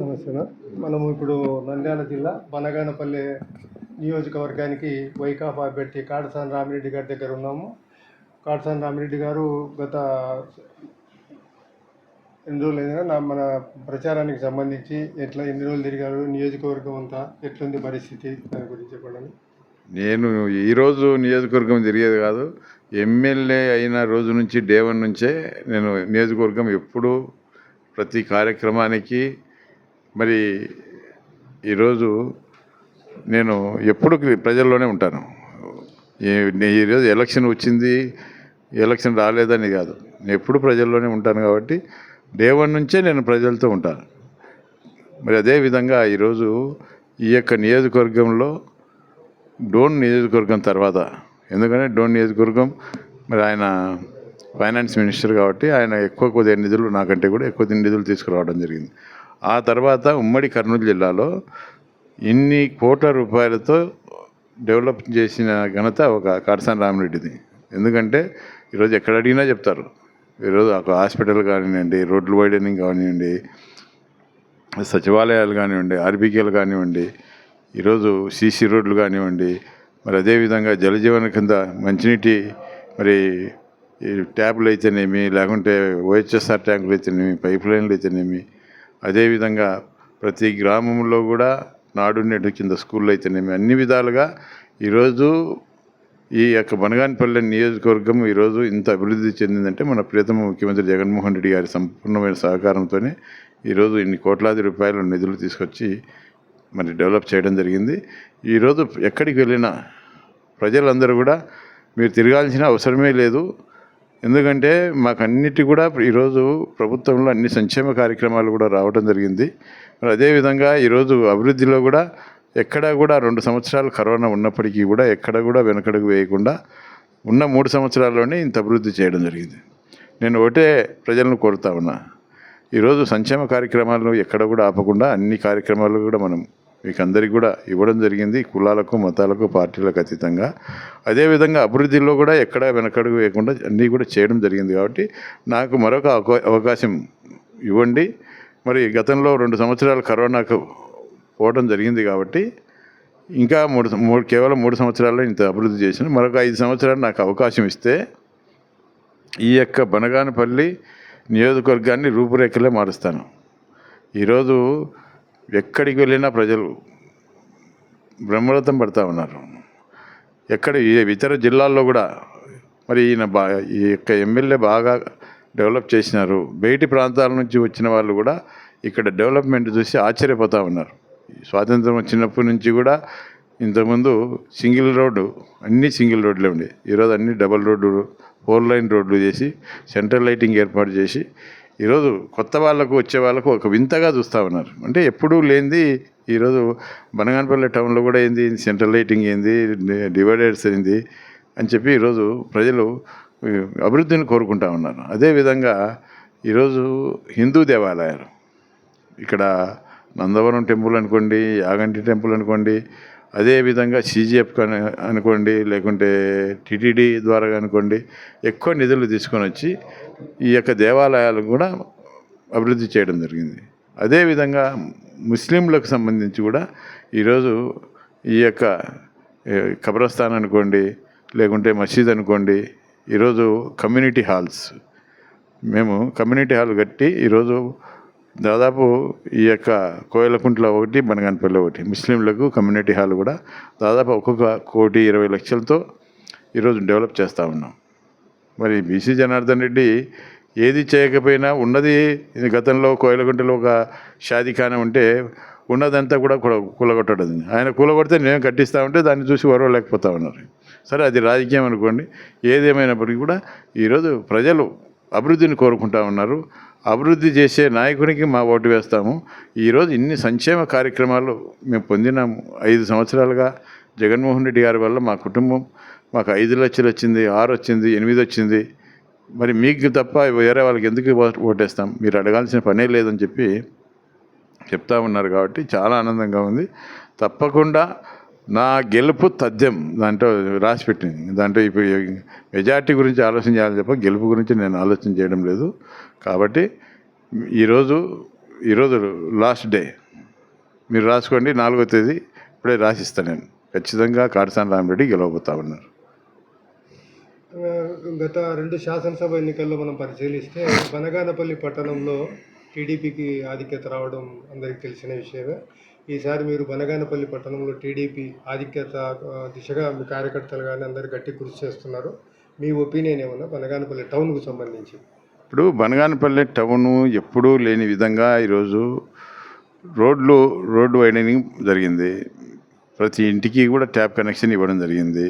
నమస్తే మనము ఇప్పుడు నంద్యాల జిల్లా బనగానపల్లి నియోజకవర్గానికి వైకాపా అభ్యర్థి కాడసాని రామిరెడ్డి గారి దగ్గర ఉన్నాము. కాడసాని రామిరెడ్డి గారు గత ఎన్ని రోజులు నా మన ప్రచారానికి సంబంధించి ఎట్లా ఎన్ని రోజులు తిరిగారు? నియోజకవర్గం అంతా ఎట్లుంది పరిస్థితి? దాని గురించి చెప్పండి నేను ఈరోజు నియోజకవర్గం తిరిగేది కాదు. ఎమ్మెల్యే అయిన రోజు నుంచి డే వన్ నుంచే నేను నియోజకవర్గం ఎప్పుడూ ప్రతి కార్యక్రమానికి మరి ఈరోజు నేను ఎప్పుడు ప్రజల్లోనే ఉంటాను. ఈ- ఈరోజు ఎలక్షన్ వచ్చింది ఎలక్షన్ రాలేదని కాదు. నేను ఎప్పుడు ప్రజల్లోనే ఉంటాను కాబట్టి డే వన్ నుంచే నేను ప్రజలతో ఉంటాను. మరి అదేవిధంగా ఈరోజు ఈ యొక్క నియోజకవర్గంలో డోన్ నియోజకవర్గం తర్వాత ఎందుకంటే డోన్ నియోజకవర్గం మరి ఆయన ఫైనాన్స్ మినిస్టర్ కాబట్టి ఆయన ఎక్కువ కొద్దిగా నిధులు నాకంటే కూడా ఎక్కువ నిధులు తీసుకురావడం జరిగింది. ఆ తర్వాత ఉమ్మడి కర్నూలు జిల్లాలో ఇన్ని కోట్ల రూపాయలతో డెవలప్ చేసిన ఘనత ఒక కాటసాని రామరెడ్డిది. ఎందుకంటే ఈరోజు ఎక్కడ అడిగినా చెప్తారు. ఈరోజు ఒక హాస్పిటల్ కానివ్వండి రోడ్లు వైడనింగ్ కానివ్వండి సచివాలయాలు కానివ్వండి ఆర్బీకేలు కానివ్వండి ఈరోజు సీసీ రోడ్లు కానివ్వండి మరి అదేవిధంగా జలజీవన కింద మంచినీటి మరి ఈ ట్యాబ్లు అయితేనేమి లేకుంటే ఓహెచ్ఎస్ఆర్ ట్యాంకులు అయితేనేమి పైప్ లైన్లు అయితేనేమి అదేవిధంగా ప్రతి గ్రామంలో కూడా నాడు నేడు కింద స్కూళ్ళు అయితేనేమి అన్ని విధాలుగా ఈరోజు ఈ యొక్క బనగానపల్లె నియోజకవర్గం ఈరోజు ఇంత అభివృద్ధి చెందిందంటే మన ప్రియతమ ముఖ్యమంత్రి జగన్మోహన్ రెడ్డి గారి సంపూర్ణమైన సహకారంతోనే ఈరోజు ఇన్ని కోట్లాది రూపాయల నిధులు తీసుకొచ్చి మరి డెవలప్ చేయడం జరిగింది. ఈరోజు ఎక్కడికి వెళ్ళినా ప్రజలందరూ కూడా మీరు తిరగాల్సిన అవసరమే లేదు. ఎందుకంటే మాకన్నిటి కూడా ఈరోజు ప్రభుత్వంలో అన్ని సంక్షేమ కార్యక్రమాలు కూడా రావడం జరిగింది. మరి అదేవిధంగా ఈరోజు అభివృద్ధిలో కూడా ఎక్కడా కూడా రెండు సంవత్సరాలు కరోనా ఉన్నప్పటికీ కూడా ఎక్కడ కూడా వెనకడుగు వేయకుండా ఉన్న మూడు సంవత్సరాల్లోనే ఇంత అభివృద్ధి చేయడం జరిగింది. నేను ఒకటే ప్రజలను కోరుతా ఉన్నా. ఈరోజు సంక్షేమ కార్యక్రమాలను ఎక్కడ కూడా ఆపకుండా అన్ని కార్యక్రమాలు కూడా మనం మీకు కూడా ఇవ్వడం జరిగింది కులాలకు మతాలకు పార్టీలకు అతీతంగా. అదేవిధంగా అభివృద్ధిలో కూడా ఎక్కడ వెనకడుగు వేయకుండా అన్నీ కూడా చేయడం జరిగింది కాబట్టి నాకు మరొక అవకా- అవకాశం ఇవ్వండి. మరి గతంలో రెండు సంవత్సరాలు కరోనాకు పోవడం జరిగింది కాబట్టి ఇంకా మూడు మూడు కేవలం మూడు సంవత్సరాల్లో ఇంత అభివృద్ధి చేసిన మరొక ఐదు సంవత్సరాలు నాకు అవకాశం ఇస్తే ఈ యొక్క బనగానపల్లి నియోజకవర్గాన్ని రూపురేఖలే మారుస్తాను. ఈరోజు ఎక్కడికి వెళ్ళినా ప్రజలు బ్రహ్మరథం పడతా ఉన్నారు. ఎక్కడ ఇతర జిల్లాల్లో కూడా మరి ఈయన బా ఈ యొక్క ఎమ్మెల్యే బాగా డెవలప్ చేసినారు. బయటి ప్రాంతాల నుంచి వచ్చిన వాళ్ళు కూడా ఇక్కడ డెవలప్మెంట్ చూసి ఆశ్చర్యపోతూ ఉన్నారు. స్వాతంత్రం వచ్చినప్పటి నుంచి కూడా ఇంతకుముందు సింగిల్ రోడ్డు అన్నీ సింగిల్ రోడ్లే ఉండేవి ఈరోజు అన్ని డబల్ రోడ్డు ఫోర్ లైన్ రోడ్లు చేసి సెంట్రల్ లైటింగ్ ఏర్పాటు చేసి ఈరోజు కొత్త వాళ్ళకు వచ్చే వాళ్ళకు ఒక వింతగా చూస్తూ ఉన్నారు. అంటే ఎప్పుడూ లేనిది ఈరోజు బనగానపల్లి టౌన్లో కూడా ఏంది సెంట్రల్ లైటింగ్ ఏంది డివైడర్స్ ఏంది అని చెప్పి ఈరోజు ప్రజలు అభివృద్ధిని కోరుకుంటా ఉన్నారు. అదేవిధంగా ఈరోజు హిందూ దేవాలయాలు. ఇక్కడ నందవరం టెంపుల్ అనుకోండి యాగంటి టెంపుల్ అనుకోండి అదేవిధంగా సీజీఎఫ్ అనుకోండి లేకుంటే టిటిడి ద్వారా అనుకోండి ఎక్కువ నిధులు తీసుకొని వచ్చి ఈ యొక్క దేవాలయాలు కూడా అభివృద్ధి చేయడం జరిగింది. అదేవిధంగా ముస్లింలకు సంబంధించి కూడా ఈరోజు ఈ యొక్క కబ్రస్థాన్ అనుకోండి లేకుంటే మసీద్ అనుకోండి ఈరోజు కమ్యూనిటీ హాల్స్. మేము కమ్యూనిటీ హాల్ కట్టి ఈరోజు దాదాపు ఈ యొక్క కోయలకుంట్లో ఒకటి బనగానపల్లి ఒకటి. ముస్లింలకు కమ్యూనిటీ హాల్ కూడా దాదాపు ఒక్కొక్క కోటి ఇరవై లక్షలతో ఈరోజు డెవలప్ చేస్తూ ఉన్నాం. మరి బీసీ జనార్దన్ రెడ్డి ఏది చేయకపోయినా ఉన్నది గతంలో కోయలకుంటలో ఒక షాదీఖానా ఉంటే ఉన్నదంతా కూడా కూలగొట్టడం. ఆయన కూలగొడితే నేను కట్టిస్తా ఉంటే దాన్ని చూసి వరవలేకపోతూ ఉన్నారు. సరే అది రాజకీయం అనుకోండి. ఏదేమైనప్పటికీ కూడా ఈరోజు ప్రజలు అభివృద్ధిని కోరుకుంటా ఉన్నారు. అభివృద్ధి చేసే నాయకునికి మా ఓటు వేస్తాము. ఈరోజు ఇన్ని సంక్షేమ కార్యక్రమాలు మేము పొందినాము. ఐదు సంవత్సరాలుగా జగన్మోహన్ రెడ్డి గారి వల్ల మా కుటుంబం మాకు ఐదు లక్షలు వచ్చింది ఆరు వచ్చింది ఎనిమిది వచ్చింది. మరి మీకు తప్ప వేరే వాళ్ళకి ఎందుకు ఓ- ఓటేస్తాం? మీరు అడగాల్సిన పనే లేదని చెప్పి చెప్తా ఉన్నారు కాబట్టి చాలా ఆనందంగా ఉంది. తప్పకుండా నా గెలుపు తథ్యం దాంట్లో రాసి పెట్టింది. దాంట్లో ఇప్పుడు మెజార్టీ గురించి ఆలోచన చేయాలని చెప్ప గెలుపు గురించి నేను ఆలోచన చేయడం లేదు. కాబట్టి ఈరోజు ఈరోజు లాస్ట్ డే. మీరు రాసుకోండి నాలుగో తేదీ ఇప్పుడే రాసిస్తాను నేను. ఖచ్చితంగా కాటసాని రామిరెడ్డి గెలవబోతా ఉన్నారు. గత రెండు శాసనసభ ఎన్నికల్లో మనం పరిశీలిస్తే బనగానపల్లి పట్టణంలో టీడీపీకి ఆధిక్యత రావడం అందరికీ తెలిసిన విషయమే. ఈసారి మీరు బనగానపల్లి పట్టణంలో టీడీపీ ఆధిక్యత దిశగా మీ కార్యకర్తలు కానీ అందరు గట్టి కృషి చేస్తున్నారు. మీ ఒపీనియన్ ఏమన్నా? బనగానపల్లి టౌన్కు సంబంధించి. ఇప్పుడు బనగానపల్లి టౌను ఎప్పుడూ లేని విధంగా ఈరోజు రోడ్లు రోడ్డు వైడనింగ్ జరిగింది. ప్రతి ఇంటికి కూడా ట్యాప్ కనెక్షన్ ఇవ్వడం జరిగింది.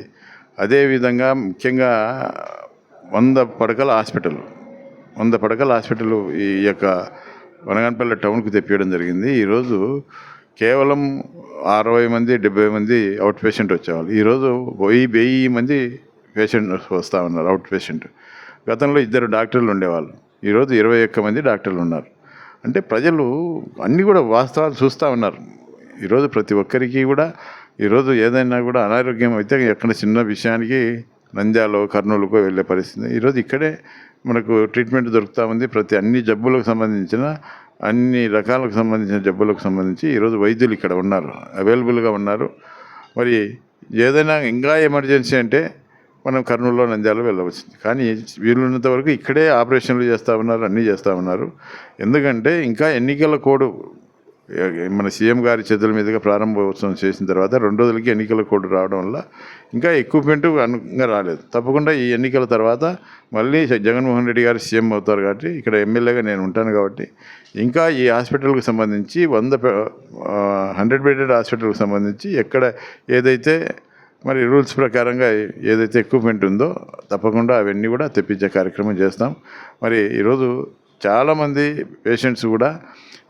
అదేవిధంగా ముఖ్యంగా వంద పడకల హాస్పిటల్ వంద పడకల హాస్పిటల్ ఈ యొక్క వనగానపల్లి టౌన్కు తెప్పియడం జరిగింది. ఈరోజు కేవలం అరవై మంది డెబ్బై మంది అవుట్ పేషెంట్ వచ్చేవాళ్ళు. ఈరోజు వెయ్యి వెయ్యి మంది పేషెంట్ వస్తూ ఉన్నారు అవుట్ పేషెంట్. గతంలో ఇద్దరు డాక్టర్లు ఉండేవాళ్ళు. ఈరోజు ఇరవై ఒక్క మంది డాక్టర్లు ఉన్నారు. అంటే ప్రజలు అన్నీ కూడా వాస్తవాలు చూస్తూ ఉన్నారు. ఈరోజు ప్రతి ఒక్కరికి కూడా ఈరోజు ఏదైనా కూడా అనారోగ్యం అయితే ఎక్కడ చిన్న విషయానికి నంద్యాలో కర్నూలుకో వెళ్ళే పరిస్థితి. ఈరోజు ఇక్కడే మనకు ట్రీట్మెంట్ దొరుకుతూ ఉంది. ప్రతి అన్ని జబ్బులకు సంబంధించిన అన్ని రకాలకు సంబంధించిన జబ్బులకు సంబంధించి ఈరోజు వైద్యులు ఇక్కడ ఉన్నారు. అవైలబుల్గా ఉన్నారు. మరి ఏదైనా ఇంకా ఎమర్జెన్సీ అంటే మనం కర్నూలులో నంద్యాల వెళ్ళవచ్చు కానీ వీలున్నంత వరకు ఇక్కడే ఆపరేషన్లు చేస్తూ ఉన్నారు అన్నీ చేస్తూ ఉన్నారు. ఎందుకంటే ఇంకా ఎన్నికల కోడ్ మన సీఎం గారి చేతుల మీదుగా ప్రారంభోత్సవం చేసిన తర్వాత రెండు రోజులకి ఎన్నికల కోడ్ రావడం వల్ల ఇంకా ఎక్విప్మెంట్ అనుగా రాలేదు. తప్పకుండా ఈ ఎన్నికల తర్వాత మళ్ళీ జగన్మోహన్ రెడ్డి గారు సీఎం అవుతారు కాబట్టి ఇక్కడ ఎమ్మెల్యేగా నేను ఉంటాను కాబట్టి ఇంకా ఈ హాస్పిటల్కి సంబంధించి వంద హండ్రెడ్ బెడెడ్ హాస్పిటల్కి సంబంధించి ఎక్కడ ఏదైతే మరి రూల్స్ ప్రకారంగా ఏదైతే ఎక్విప్మెంట్ ఉందో తప్పకుండా అవన్నీ కూడా తెప్పించే కార్యక్రమం చేస్తాం. మరి ఈరోజు చాలామంది పేషెంట్స్ కూడా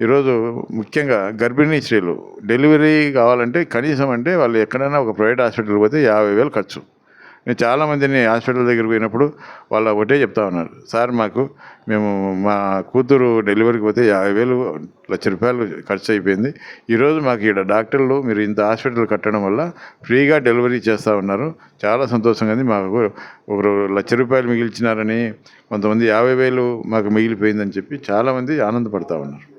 ఈరోజు ముఖ్యంగా గర్భిణీ స్త్రీలు డెలివరీ కావాలంటే కనీసం అంటే వాళ్ళు ఎక్కడైనా ఒక ప్రైవేట్ హాస్పిటల్కి పోతే యాభై వేలు ఖర్చు. నేను చాలామందిని హాస్పిటల్ దగ్గరికి పోయినప్పుడు వాళ్ళు ఒకటే చెప్తా ఉన్నారు. సార్ మాకు మేము మా కూతురు డెలివరీకి పోతే యాభై వేలు లక్ష రూపాయలు ఖర్చు అయిపోయింది. ఈరోజు మాకు ఇక్కడ డాక్టర్లు మీరు ఇంత హాస్పిటల్ కట్టడం వల్ల ఫ్రీగా డెలివరీ చేస్తూ ఉన్నారు. చాలా సంతోషంగా ఉంది. మాకు ఒకరు లక్ష రూపాయలు మిగిల్చినారని కొంతమంది యాభై వేలు మాకు మిగిలిపోయిందని చెప్పి చాలామంది ఆనందపడతా ఉన్నారు.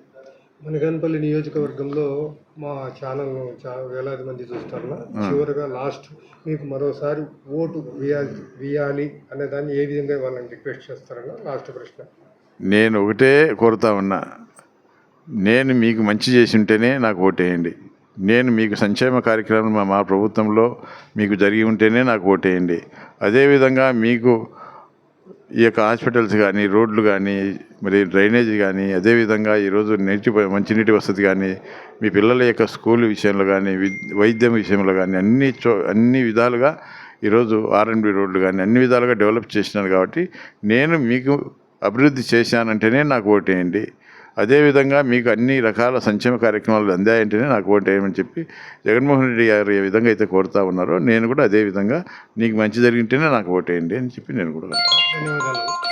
బనగానపల్లి నియోజకవర్గంలో మా ఛానల్ చాలా వేలాది మంది చూస్తారు చివరిగా లాస్ట్ మీకు మరోసారి ఓటు వేయాలి వేయాలి అనే దాన్ని ఏ విధంగా వాళ్ళని రిక్వెస్ట్ చేస్తారన్న లాస్ట్ ప్రశ్న. నేను ఒకటే కోరుతా ఉన్నా. నేను మీకు మంచి చేసి ఉంటేనే నాకు ఓటేయండి. నేను మీకు సంక్షేమ కార్యక్రమం మా- మా ప్రభుత్వంలో మీకు జరిగి ఉంటేనే నాకు ఓటేయండి. అదేవిధంగా మీకు ఈ యొక్క హాస్పిటల్స్ కానీ రోడ్లు కానీ మరి డ్రైనేజ్ కానీ అదేవిధంగా ఈరోజు నీటి మంచినీటి వసతి కానీ మీ పిల్లల యొక్క స్కూల్ విషయంలో కానీ వైద్యం విషయంలో కానీ అన్ని చో అన్ని విధాలుగా ఈరోజు ఆర్ఎండ్బి రోడ్లు కానీ అన్ని విధాలుగా డెవలప్ చేసినారు కాబట్టి నేను మీకు అభివృద్ధి చేశానంటేనే నాకు ఓటేయండి. అదేవిధంగా మీకు అన్ని రకాల సంక్షేమ కార్యక్రమాలు అందాయంటేనే నాకు ఓటేయమని చెప్పి జగన్మోహన్ రెడ్డి గారు ఏ విధంగా అయితే కోరుతా ఉన్నారో నేను కూడా అదే విధంగా నీకు మంచి జరిగింటేనే నాకు ఓటేయండి అని చెప్పి నేను కూడా ధన్యవాదాలు.